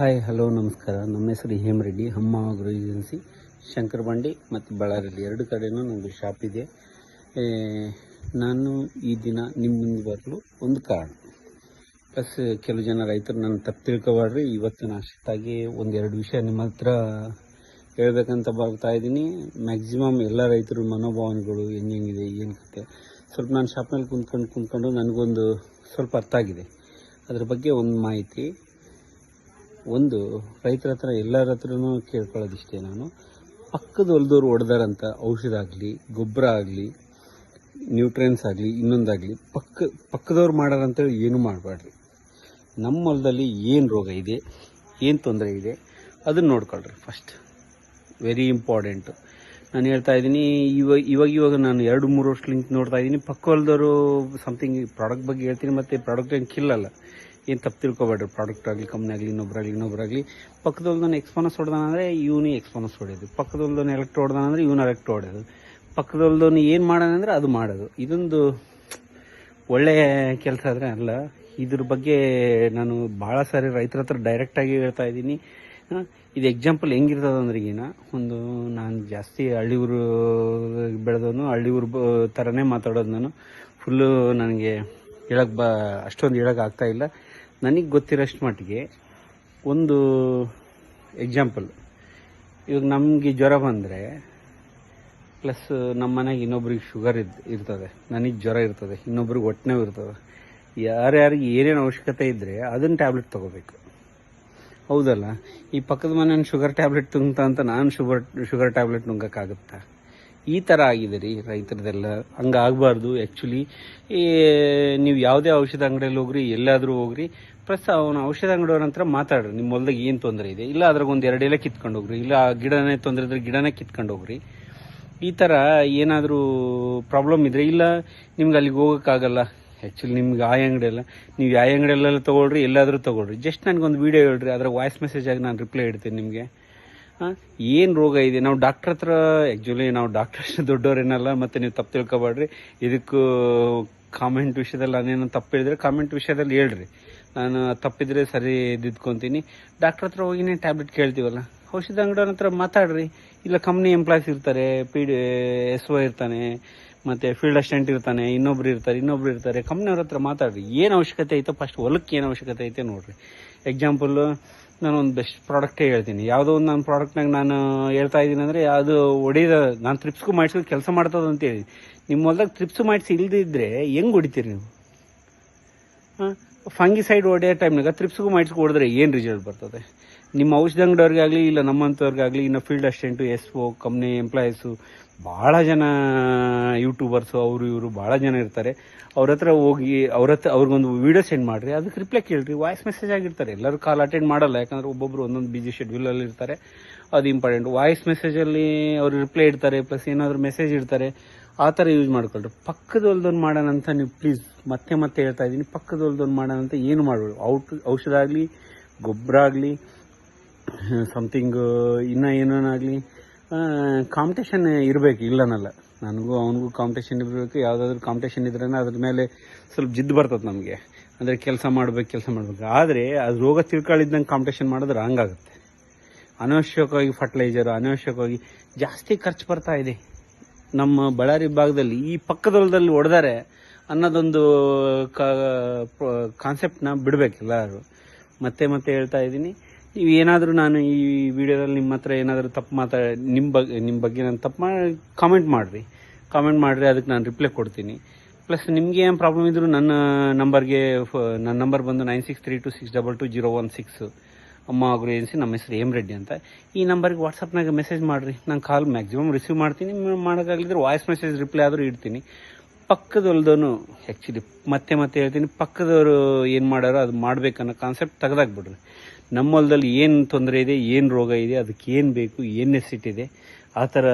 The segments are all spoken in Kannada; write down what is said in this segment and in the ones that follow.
ಹಾಯ್ ಹಲೋ ನಮಸ್ಕಾರ. ನಮ್ಮ ಹೆಸರು ಹೇಮರೆಡ್ಡಿ ಹಮ್ಮ ಅಗ್ರೋ ಏಜೆನ್ಸಿ ಶಂಕರ ಬಂಡಿ ಮತ್ತು ಬಳ್ಳಾರಿಯಲ್ಲಿ ಎರಡು ಕಡೆನೂ ನಮ್ಮದು ಶಾಪ್ ಇದೆ. ನಾನು ಈ ದಿನ ನಿಮ್ಮ ಮುಂದೆ ಬರಲು ಒಂದು ಕಾರಣ. ಪ್ಲಸ್ ಕೆಲವು ಜನ ರೈತರು ನನ್ನ ತಪ್ಪು ತಿಳ್ಕೊಬಾರ್ರಿ ಇವತ್ತು ನಾನು ಅಷ್ಟಾಗಿ ಒಂದೆರಡು ವಿಷಯ ನಿಮ್ಮ ಹತ್ರ ಹೇಳಬೇಕಂತ ಬರ್ತಾ ಇದ್ದೀನಿ. ಮ್ಯಾಕ್ಸಿಮಮ್ ಎಲ್ಲ ರೈತರ ಮನೋಭಾವನೆಗಳು ಹೆಂಗೆ ಹೆಂಗಿದೆ, ಏನು ಕತೆ? ಸ್ವಲ್ಪ ನಾನು ಶಾಪ್ನಲ್ಲಿ ಕುಂತ್ಕೊಂಡು ಕುಂತ್ಕೊಂಡು ನನಗೊಂದು ಸ್ವಲ್ಪ ಅರ್ಥ ಆಗಿದೆ ಅದ್ರ ಬಗ್ಗೆ ಒಂದು ಮಾಹಿತಿ. ಒಂದು ರೈತರ ಹತ್ರ, ಎಲ್ಲರ ಹತ್ರನೂ ಕೇಳ್ಕೊಳ್ಳೋದಿಷ್ಟೇ ನಾನು. ಪಕ್ಕದ ಹೊಲದವ್ರು ಹೊಡೆದಾರಂತ ಔಷಧ ಆಗಲಿ ಗೊಬ್ಬರ ಆಗಲಿ ನ್ಯೂಟ್ರಿಯನ್ಸ್ ಆಗಲಿ, ಇನ್ನೊಂದಾಗಲಿ, ಪಕ್ಕ, ಪಕ್ಕದವ್ರು ಮಾಡಾರಂತೇಳಿ ಏನೂ ಮಾಡಬೇಡ್ರಿ ನಮ್ಮ ಹೊಲದಲ್ಲಿ ಏನು ರೋಗ ಇದೆ, ಏನು ತೊಂದರೆ ಇದೆ, ಅದನ್ನು ನೋಡ್ಕೊಳ್ರಿ ಫಸ್ಟ್ ವೆರಿ ಇಂಪಾರ್ಟೆಂಟು ನಾನು ಹೇಳ್ತಾ ಇದ್ದೀನಿ ಇವಾಗ ಇವಾಗ ಇವಾಗ ನಾನು ಎರಡು, ಮೂರು ವರ್ಷಲಿಂತ ನೋಡ್ತಾ ಇದ್ದೀನಿ. ಪಕ್ಕ ಹೊಲದವರು ಸಮಥಿಂಗ್ ಪ್ರಾಡಕ್ಟ್ ಬಗ್ಗೆ ಹೇಳ್ತೀನಿ, ಮತ್ತು ಪ್ರಾಡಕ್ಟ್ ಏನು ಕಿಲ್ಲಲ್ಲ ಏನು ತಪ್ಪು ತಿಳ್ಕೊಬೇಡ್ರಿ. ಪ್ರಾಡಕ್ಟ್ ಆಗಲಿ ಕಂಪ್ನಿ ಆಗಲಿ ಇನ್ನೊಬ್ಬರಾಗಲಿ ಇನ್ನೊಬ್ಬರಾಗಲಿ ಪಕ್ಕದೊಲ್ದನ್ನು ಎಕ್ಸ್ಪೋನಸ್ ಹೊಡೆದಾನಂದರೆ ಇವನೇ ಎಕ್ಸ್ಪೋನಸ್ ಹೊಡೆಯೋದು. ಪಕ್ಕದೊಲ್ದನ್ನು ಎಲೆಕ್ಟ್ರೋ ಹೊಡೆದಾನಂದ್ರೆ ಇವನು ಎಲೆಕ್ಟ್ರೋ ಹೊಡೆಯೋದು. ಪಕ್ಕದೊಲ್ದವನು ಏನು ಮಾಡೋಣಂದ್ರೆ ಅದು ಮಾಡೋದು. ಇದೊಂದು ಒಳ್ಳೆಯ ಕೆಲಸ ಆದರೆ ಅಲ್ಲ. ಇದ್ರ ಬಗ್ಗೆ ನಾನು ಭಾಳ ಸಾರಿ ರೈತರ ಹತ್ರ ಡೈರೆಕ್ಟಾಗಿ ಹೇಳ್ತಾ ಇದ್ದೀನಿ. ಇದು ಎಕ್ಸಾಂಪಲ್ ಹೆಂಗಿರ್ತದೆ ಅಂದ್ರೆ ಈಗಿನ, ಒಂದು ನಾನು ಜಾಸ್ತಿ ಹಳ್ಳಿ ಊರು ಬೆಳೆದವನು ಹಳ್ಳಿ ಊರು ಥರನೇ ಮಾತಾಡೋದು ನಾನು. ಫುಲ್ಲು ನನಗೆ ಹೇಳಕ್ಕೆ ಬ, ಅಷ್ಟೊಂದು ಹೇಳೋಕ್ಕಾಗ್ತಾಯಿಲ್ಲ ಆಗ್ತಾ ಇಲ್ಲ. ನನಗೆ ಗೊತ್ತಿರೋಷ್ಟು ಮಟ್ಟಿಗೆ ಒಂದು ಎಕ್ಸಾಂಪಲ್ ಇವಾಗ ನಮಗೆ ಜ್ವರ ಬಂದರೆ ಪ್ಲಸ್ ನಮ್ಮ ಮನೆಗೆ ಇನ್ನೊಬ್ರಿಗೆ ಶುಗರ್ ಇದ್, ಇರ್ತದೆ. ನನಗೆ ಜ್ವರ ಇರ್ತದೆ, ಇನ್ನೊಬ್ರಿಗೆ ಹೊಟ್ಟೆನೋವು ಇರ್ತದೆ. ಯಾರ್ಯಾರಿಗೆ ಏನೇನು ಅವಶ್ಯಕತೆ ಇದ್ದರೆ ಅದನ್ನು ಟ್ಯಾಬ್ಲೆಟ್ ತೊಗೋಬೇಕು. ಹೌದಲ್ಲ? ಈ ಪಕ್ಕದ ಮನೆ ಶುಗರ್ ಟ್ಯಾಬ್ಲೆಟ್ ತುಂಗ್ತಾ ಅಂತ ನಾನು ಶುಗರ್ ಶುಗರ್ ಟ್ಯಾಬ್ಲೆಟ್ ನುಂಗಕ್ಕಾಗುತ್ತಾ? ಈ ಥರ ಆಗಿದೆ ರೀ ರೈತರದೆಲ್ಲ. ಹಂಗೆ ಆಗಬಾರ್ದು ಆ್ಯಕ್ಚುಲಿ ನೀವು ಯಾವುದೇ ಔಷಧ ಅಂಗಡಿಯಲ್ಲಿ ಹೋಗ್ರಿ, ಎಲ್ಲಾದರೂ ಹೋಗ್ರಿ ಪ್ಲಸ್ ಅವನ ಔಷಧ ಅಂಗಡಿಯವ್ರ ಹತ್ರ ಮಾತಾಡ್ರಿ. ನಿಮ್ಮ ಹೊಲ್ದಾಗ ಏನು ತೊಂದರೆ ಇದೆ? ಇಲ್ಲ ಅದ್ರಾಗ ಒಂದು ಎರಡು ಎಲೆ ಕಿತ್ಕೊಂಡು ಹೋಗ್ರಿ. ಇಲ್ಲ ಗಿಡನೇ ತೊಂದರೆ ಇದ್ರೆ ಗಿಡನೇ ಕಿತ್ಕೊಂಡು ಹೋಗ್ರಿ. ಈ ಥರ ಏನಾದರೂ ಪ್ರಾಬ್ಲಮ್ ಇದ್ರೆ, ಇಲ್ಲ ನಿಮ್ಗೆ ಅಲ್ಲಿಗೆ ಹೋಗೋಕ್ಕಾಗಲ್ಲ. ಆ್ಯಕ್ಚುಲಿ ನಿಮ್ಗೆ ಆ ಅಂಗಡಿಯಲ್ಲ ನೀವು ಯಾವ ಅಂಗಡಿಯಲ್ಲೆಲ್ಲ ತೊಗೊಳ್ರಿ, ಎಲ್ಲಾದರೂ ತೊಗೊಳ್ರಿ. ಜಸ್ಟ್ ನನಗೊಂದು ವೀಡಿಯೋ ಹೇಳ್ರಿ. ಅದ್ರ ವಾಯ್ಸ್ ಮೆಸೇಜಾಗಿ ನಾನು ರಿಪ್ಲೈ ಇಡ್ತೀನಿ ನಿಮಗೆ. ಏನು ರೋಗ ಇದೆ? ನಾವು ಡಾಕ್ಟ್ರ್ ಹತ್ರ ಆ್ಯಕ್ಚುಲಿ ನಾವು ಡಾಕ್ಟರ್ ಅಷ್ಟು ದೊಡ್ಡವರೇನಲ್ಲ ಮತ್ತೆ ನೀವು ತಪ್ಪು ತಿಳ್ಕೊಬೇಡ್ರಿ. ಇದಕ್ಕೂ ಕಾಮೆಂಟ್ ವಿಷಯದಲ್ಲಿ ನಾನೇನು ತಪ್ಪು ಹೇಳಿದ್ರೆ ಕಾಮೆಂಟ್ ವಿಷಯದಲ್ಲಿ ಹೇಳ್ರಿ. ನಾನು ತಪ್ಪಿದ್ರೆ ಸರಿ ಇದ್ಕೊಂತೀನಿ ಡಾಕ್ಟ್ರ್ ಹತ್ರ ಹೋಗಿನೇ ಟ್ಯಾಬ್ಲೆಟ್ ಕೇಳ್ತೀವಲ್ಲ? ಔಷಧ ಅಂಗಡಿಯವ್ರ ಹತ್ರ ಮಾತಾಡ್ರಿ. ಇಲ್ಲ ಕಂಪ್ನಿ ಎಂಪ್ಲಾಯ್ಸ್ ಇರ್ತಾರೆ ಪಿ ಡಿ ಎಸ್ ಒ ಇರ್ತಾನೆ. ಮತ್ತು ಫೀಲ್ಡ್ ಅಸಿಸ್ಟೆಂಟ್ ಇರ್ತಾನೆ, ಇನ್ನೊಬ್ರು ಇರ್ತಾರೆ ಇನ್ನೊಬ್ರು ಇರ್ತಾರೆ. ಕಂಪ್ನಿಯವ್ರ ಹತ್ರ ಮಾತಾಡ್ರಿ. ಏನು ಅವಶ್ಯಕತೆ ಐತೋ ಫಸ್ಟ್ ಹೊಲಕ್ಕೆ ಏನು ಅವಶ್ಯಕತೆ ಐತೆ ನೋಡ್ರಿ. ಎಕ್ಸಾಂಪಲ್ಲು ನಾನು ಒಂದು ಬೆಸ್ಟ್ ಪ್ರಾಡಕ್ಟೇ ಹೇಳ್ತೀನಿ. ಯಾವುದೋ ಒಂದು ನನ್ನ ಪ್ರಾಡಕ್ಟ್ನಾಗ ನಾನು ಹೇಳ್ತಾ ಇದ್ದೀನಿ ಅಂದರೆ ಅದು ಹೊಡಿದ, ನಾನು ತ್ರಿಪ್ಸ್ಗೂ ಮಾಡಿಸೋದು ಕೆಲಸ ಮಾಡ್ತದೆ ಅಂತೇಳಿ ನಿಮ್ಮ ಹೊಲ್ದಾಗ ತ್ರಿಪ್ಸ್ ಮಾಡಿಸಿ ಇಲ್ದಿದ್ರೆ ಹೆಂಗೆ ಹೊಡಿತೀರಿ ನೀವು? ಫಂಗಿಸೈಡ್ ಹೊಡೆಯೋ ಟೈಮ್ನಾಗ ತ್ರಿಪ್ಸ್ಗೂ ಮಾಡಿಸ್ಕೊ ಹೊಡೆದ್ರೆ ಏನು ರಿಸಲ್ಟ್ ಬರ್ತದೆ? ನಿಮ್ಮ ಔಷಧ ಅಂಗಡಿಯವ್ರಿಗಾಗಲಿ ಇಲ್ಲ ನಮ್ಮಂಥವ್ರಿಗಾಗಲಿ ಇನ್ನು field assistant S O company employees ಭಾಳ ಜನ ಯೂಟ್ಯೂಬರ್ಸು ಅವರು ಇವರು ಭಾಳ ಜನ ಇರ್ತಾರೆ. ಅವ್ರ ಹತ್ರ ಹೋಗಿ ಅವ್ರ ಹತ್ರ ಅವ್ರಿಗೊಂದು ವೀಡಿಯೋ ಸೆಂಡ್ ಮಾಡಿರಿ, ಅದಕ್ಕೆ ರಿಪ್ಲೈ ಕೇಳಿರಿ ವಾಯ್ಸ್ ಮೆಸೇಜ್ ಆಗಿರ್ತಾರೆ. ಎಲ್ಲರೂ ಕಾಲ್ ಅಟೆಂಡ್ ಮಾಡಲ್ಲ, ಯಾಕಂದ್ರೆ ಒಬ್ಬೊಬ್ರು ಒಂದೊಂದು ಬಿಜಿ ಶೆಡ್ಯೂಲಲ್ಲಿ ಇರ್ತಾರೆ. ಅದು ಇಂಪಾರ್ಟೆಂಟ್ ವಾಯ್ಸ್ ಮೆಸೇಜಲ್ಲಿ ಅವ್ರು ರಿಪ್ಲೈ ಇಡ್ತಾರೆ ಪ್ಲಸ್ ಏನಾದರೂ ಮೆಸೇಜ್ ಇಡ್ತಾರೆ, ಆ ಥರ ಯೂಸ್ ಮಾಡ್ಕೊಳ್ರಿ. ಪಕ್ಕದ ಹೊಲ್ದೊಂದು ಮಾಡೋಣ ಅಂತ ನೀವು ಪ್ಲೀಸ್ ಮತ್ತೆ ಮತ್ತೆ ಹೇಳ್ತಾ ಇದ್ದೀನಿ. ಪಕ್ಕದ ಹೊಲ್ದೊಂದು ಮಾಡೋಣ ಅಂತ ಏನು ಮಾಡಬೇಡಿ. ಔಟ್, ಔಷಧ ಆಗಲಿ, ಗೊಬ್ಬರ ಆಗಲಿ ಸಮಥಿಂಗ್ ಇನ್ನೂ ಏನೇನಾಗಲಿ ಕಾಂಪಿಟೇಷನ್ ಇರಬೇಕು, ಇಲ್ಲನಲ್ಲ. ನನಗೂ ಅವನಿಗೂ ಕಾಂಪಿಟೇಷನ್ ಇರಬೇಕು, ಯಾವುದಾದ್ರೂ ಕಾಂಪಿಟೇಷನ್ ಇದ್ರೇ ಅದ್ರ ಮೇಲೆ ಸ್ವಲ್ಪ ಜಿದ್ದು ಬರ್ತದೆ ನಮಗೆ. ಅಂದರೆ ಕೆಲಸ ಮಾಡ್ಬೇಕು ಕೆಲಸ ಮಾಡ್ಬೇಕು. ಆದರೆ ಅದು ರೋಗ ತಿಳ್ಕೊಳ್ಳಿದ್ದಂಗೆ ಕಾಂಪಿಟೇಷನ್ ಮಾಡಿದ್ರೆ ಹಂಗಾಗುತ್ತೆ. ಅನವಶ್ಯಕವಾಗಿ ಫರ್ಟಿಲೈಸರ್ ಅನವಶ್ಯಕವಾಗಿ ಜಾಸ್ತಿ ಖರ್ಚು ಬರ್ತಾ ಇದೆ. ನಮ್ಮ ಬಳ್ಳಾರಿ ಭಾಗದಲ್ಲಿ ಈ ಪಕ್ಕದ ಹೊಲದಲ್ಲಿ ಹೊಡೆದಾರೆ ಅನ್ನೋದೊಂದು ಬಿಡಬೇಕು ಎಲ್ಲರೂ. ಮತ್ತೆ ಮತ್ತೆ ಹೇಳ್ತಾ ಇದ್ದೀನಿ. ನೀವು ಏನಾದರೂ ನಾನು ಈ ವಿಡಿಯೋದಲ್ಲಿ ನಿಮ್ಮ ಹತ್ರ ಏನಾದರೂ ತಪ್ಪು ಮಾತಾ ನಿಮ್ಮ ಬಗ್ಗೆ ನಿಮ್ಮ ಬಗ್ಗೆ ನಾನು ತಪ್ಪು ಮಾಡಿ ಕಾಮೆಂಟ್ ಮಾಡಿರಿ. ಕಾಮೆಂಟ್ ಮಾಡಿರಿ, ಅದಕ್ಕೆ ನಾನು ರಿಪ್ಲೈ ಕೊಡ್ತೀನಿ. ಪ್ಲಸ್ ನಿಮಗೆ ಏನು ಪ್ರಾಬ್ಲಮ್ ಇದ್ದರೂ ನನ್ನ ನಂಬರ್ಗೆ ನನ್ನ ನಂಬರ್ ಬಂದು nine six three two six double two zero one six ಅಮ್ಮ ಆಗ್ರೋ ಏಜೆನ್ಸಿ ನಮ್ಮ ಹೆಸರು ಎಂ ರೆಡ್ಡಿ ಅಂತ. ಈ ನಂಬರ್ಗೆ ವಾಟ್ಸಪ್ನಾಗ ಮೆಸೇಜ್ ಮಾಡಿರಿ. ನಾನು ಕಾಲ್ ಮ್ಯಾಕ್ಸಿಮಮ್ ರಿಸೀವ್ ಮಾಡ್ತೀನಿ. ಮಾಡೋಕ್ಕಾಗಲಿದ್ರೆ ವಾಯ್ಸ್ ಮೆಸೇಜ್ ರಿಪ್ಲೈ ಆದರೂ ಇಡ್ತೀನಿ. ಪಕ್ಕದ ಹೊಲ್ದವನು ಆ್ಯಕ್ಚುಲಿ ಮತ್ತೆ ಮತ್ತೆ ಹೇಳ್ತೀನಿ. ಪಕ್ಕದವರು ಏನು ಮಾಡೋರು ಅದು ಮಾಡಬೇಕನ್ನೋ ಕಾನ್ಸೆಪ್ಟ್ ತೆಗೆದಾಕ್ಬಿಡ್ರಿ. ನಮ್ಮ ಹೊಲದಲ್ಲಿ ಏನು ತೊಂದರೆ ಇದೆ, ಏನು ರೋಗ ಇದೆ, ಅದಕ್ಕೆ ಏನು ಬೇಕು, ಏನು ನೆಸಿಟ್ಟಿದೆ ಆ ಥರ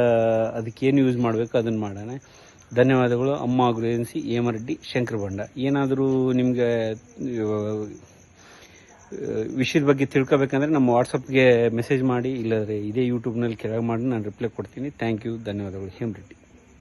ಅದಕ್ಕೆ ಏನು ಯೂಸ್ ಮಾಡಬೇಕು ಅದನ್ನು ಮಾಡೋಣ. ಧನ್ಯವಾದಗಳು. ಅಮ್ಮ ಆಗ್ರೋ ಏಜೆನ್ಸಿ ಹೇಮರೆಡ್ಡಿ, ಶಂಕರ ಬಂಡ. ಏನಾದರೂ ನಿಮಗೆ ವಿಷಯದ ಬಗ್ಗೆ ತಿಳ್ಕೊಬೇಕಂದ್ರೆ ನಮ್ಮ ವಾಟ್ಸಪ್ಗೆ ಮೆಸೇಜ್ ಮಾಡಿ, ಇಲ್ಲದ್ರೆ ಇದೇ ಯೂಟ್ಯೂಬ್ನಲ್ಲಿ ಕೆಳಗೆ ಮಾಡಿ, ನಾನು ರಿಪ್ಲೈ ಕೊಡ್ತೀನಿ. ಥ್ಯಾಂಕ್ ಯು ಧನ್ಯವಾದಗಳು. ಹೇಮರೆಡ್ಡಿ.